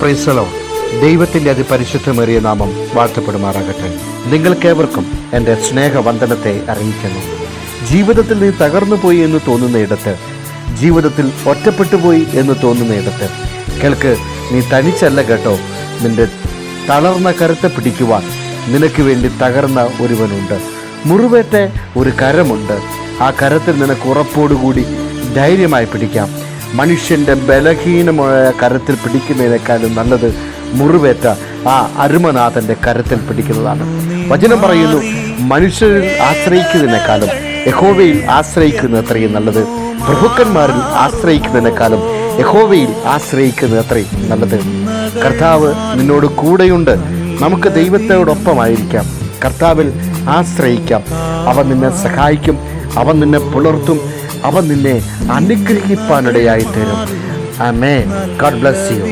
പ്രൈസലോ ദൈവത്തിന്റെ അതിപരിശുദ്ധമേറിയ നാമം വാഴ്ത്തപ്പെടുമാറാകട്ടെ. നിങ്ങൾക്കേവർക്കും എന്റെ സ്നേഹവന്ദനത്തെ അറിയിക്കുന്നു. ജീവിതത്തിൽ നീ തകർന്നുപോയി എന്ന് തോന്നുന്നയിടത്ത് ജീവിതത്തിൽ ഒറ്റപ്പെട്ടുപോയി എന്ന് തോന്നുന്നയിടത്ത് കേൾക്ക് നീ തനിച്ചല്ല കേട്ടോ. നിന്റെ തളർന്ന കരത്തെ പിടിക്കുവാൻ നിനക്ക് വേണ്ടി തകർന്ന ഒരുവനുണ്ട്. മുറിവേറ്റ ഒരു കരമുണ്ട്. ആ കരത്തിൽ നിനക്ക് ഉറപ്പോടുകൂടി ധൈര്യമായി പിടിക്കാം. മനുഷ്യന്റെ ബലഹീനമായ കരത്തിൽ പിടിക്കുന്നതിനേക്കാളും നല്ലത് മുറിവേറ്റ ആ അരുമനാഥന്റെ കരത്തിൽ പിടിക്കുന്നതാണ്. വചനം പറയുന്നു മനുഷ്യരിൽ ആശ്രയിക്കുന്നതിനേക്കാളും യഹോവയിൽ ആശ്രയിക്കുന്നത് അത്രയും നല്ലത് പ്രഭുക്കന്മാരിൽ ആശ്രയിക്കുന്നതിനേക്കാളും യഹോവയിൽ ആശ്രയിക്കുന്നത് അത്രയും നല്ലത്. കർത്താവ് നിന്നോട് കൂടെയുണ്ട് നമുക്ക് ദൈവത്തോടൊപ്പമായിരിക്കാം. കർത്താവിൽ ആശ്രയിക്കാം. അവൻ നിന്നെ സഹായിക്കും അവൻ നിന്നെ പുലർത്തും അവൻ നിന്നെ അനുഗ്രഹിപ്പാനിടയായി തരും. അമേ ഗോഡ് ബ്ലസ് യു